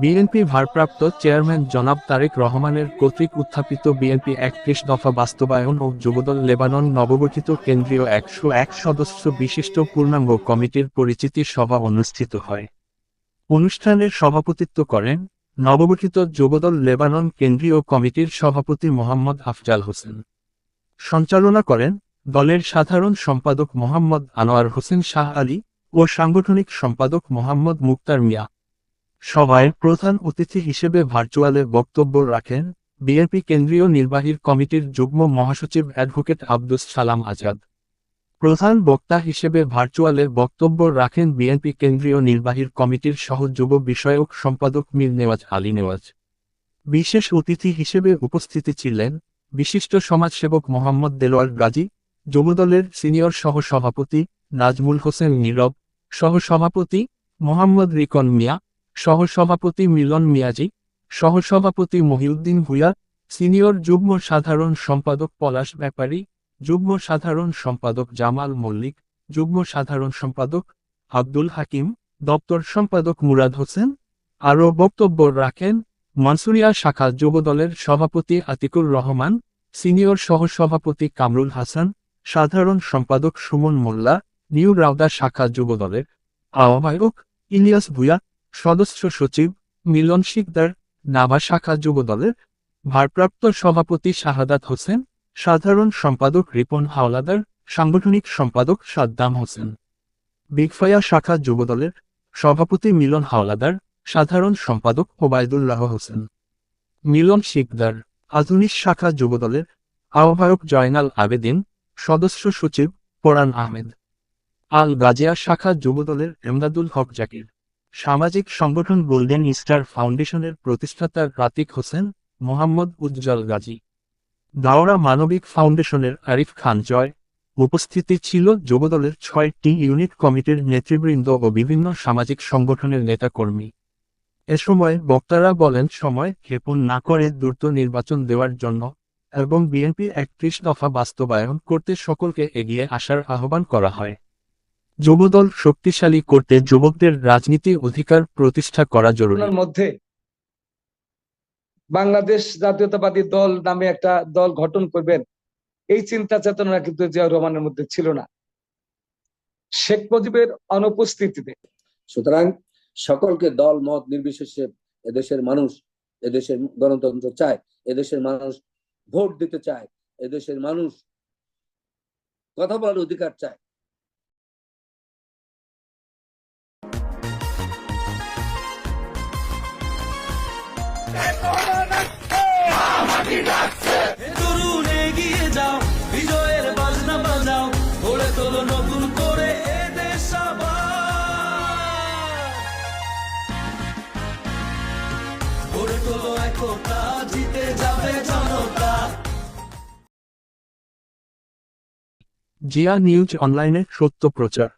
BNP ভারপ্রাপ্ত chairman জনাব তারেক রহমানের কর্তৃক উত্থাপিত বিএনপি একত্রিশ দফা বাস্তবায়ন ও যুবদল লেবানন নবগঠিত কেন্দ্রীয় একশো এক সদস্য বিশিষ্ট পূর্ণাঙ্গ কমিটির পরিচিতি সভা অনুষ্ঠিত হয়। অনুষ্ঠানের সভাপতিত্ব করেন নবগঠিত যুবদল লেবানন কেন্দ্রীয় কমিটির সভাপতি মোহাম্মদ আফজাল হোসেন। সঞ্চালনা করেন দলের সাধারণ সম্পাদক মোহাম্মদ আনোয়ার হোসেন শাহ আলী ও সাংগঠনিক সম্পাদক মোহাম্মদ মুক্তার মিয়া। সভায় প্রধান অতিথি হিসেবে ভার্চুয়ালে বক্তব্য রাখেন বিএনপি কেন্দ্রীয় নির্বাহী কমিটির যুগ্ম মহাসচিব অ্যাডভোকেট আব্দুস সালাম আজাদ। প্রধান বক্তা হিসেবে ভার্চুয়ালে বক্তব্য রাখেন বিএনপি কেন্দ্রীয় নির্বাহী কমিটির সহ বিষয়ক সম্পাদক মীর নেওয়াজ আলী নেওয়াজ। বিশেষ অতিথি হিসেবে উপস্থিতি ছিলেন বিশিষ্ট সমাজসেবক মোহাম্মদ দেলোয়ার গাজী, যুবদলের সিনিয়র সহসভাপতি নাজমুল হোসেন নীরব, সহসভাপতি মোহাম্মদ রিকন মিয়া, সহসভাপতি মিলন মিয়াজি, সহসভাপতি মহিউদ্দিন ভুয়া সিনিয়র যুগ্ম সাধারণ সম্পাদক পলাশ ব্যাপারী, যুগ্ম সাধারণ সম্পাদক জামাল মল্লিক, যুগ্ম সাধারণ সম্পাদক আব্দুল হাকিম, দপ্তর সম্পাদক মুরাদ হোসেন, আরও বক্তব্য রাখেন মনসুরিয়া শাখা যুবদলের সভাপতি আতিকুর রহমান, সিনিয়র সহসভাপতি কামরুল হাসান, সাধারণ সম্পাদক সুমন মোল্লা, নিউ রাউদা শাখা যুবদলের আহ্বায়ক ইলিয়াস ভুয়া সদস্য সচিব মিলন শিকদার, নাভা শাখা যুবদলের ভারপ্রাপ্ত সভাপতি শাহাদাত হোসেন, সাধারণ সম্পাদক রিপন হাওলাদার, সাংগঠনিক সম্পাদক সাদ্দাম হোসেন। বিগফায়া শাখা যুবদলের সভাপতি মিলন হাওলাদার সাধারণ সম্পাদক ওবায়দুল্লাহ হোসেন। মিলন শিকদার, আধুনিক শাখা যুবদলের আহ্বায়ক জয়নাল আবেদিন, সদস্য সচিব পরান আহমেদ। আল গাজিয়া শাখা যুবদলের এমদাদুল হক জাকির। সামাজিক সংগঠন গোল্ডেন স্টার ফাউন্ডেশনের প্রতিষ্ঠাতা রাতিক হোসেন, মোহাম্মদ উজ্জ্বল গাজী। দাওরা মানবিক ফাউন্ডেশনের আরিফ খান জয়। উপস্থিতি ছিল যুবদলের ছয়টি ইউনিট কমিটির নেতৃবৃন্দ ও বিভিন্ন সামাজিক সংগঠনের নেতাকর্মী। এ সময় বক্তারা বলেন সময় ক্ষেপণ না করে দ্রুত নির্বাচন দেওয়ার জন্য এবং বিএনপি একত্রিশ দফা বাস্তবায়ন করতে সকলকে এগিয়ে আসার আহ্বান করা হয়। যুবদল শক্তিশালী করতে যুবকদের রাজনীতি অধিকার প্রতিষ্ঠা করা জরুরি। মধ্যে বাংলাদেশ জাতীয়তাবাদী দল নামে একটা দল গঠন করবেন এই চিন্তা চেতনা কিন্তু জিয়াউর রহমানের মধ্যে ছিল না। শেখ মুজিবের অনুপস্থিতিতে সুতরাং সকলকে দল, মত নির্বিশেষে এদেশের মানুষ, এদেশের গণতন্ত্র চায়, এদেশের মানুষ ভোট দিতে চায়, এদেশের মানুষ কথা বলার অধিকার চায়। যাও। তোলো একতা জিতে যাবে জনতা জিয়া নিউজ অনলাইনে সত্য প্রচার।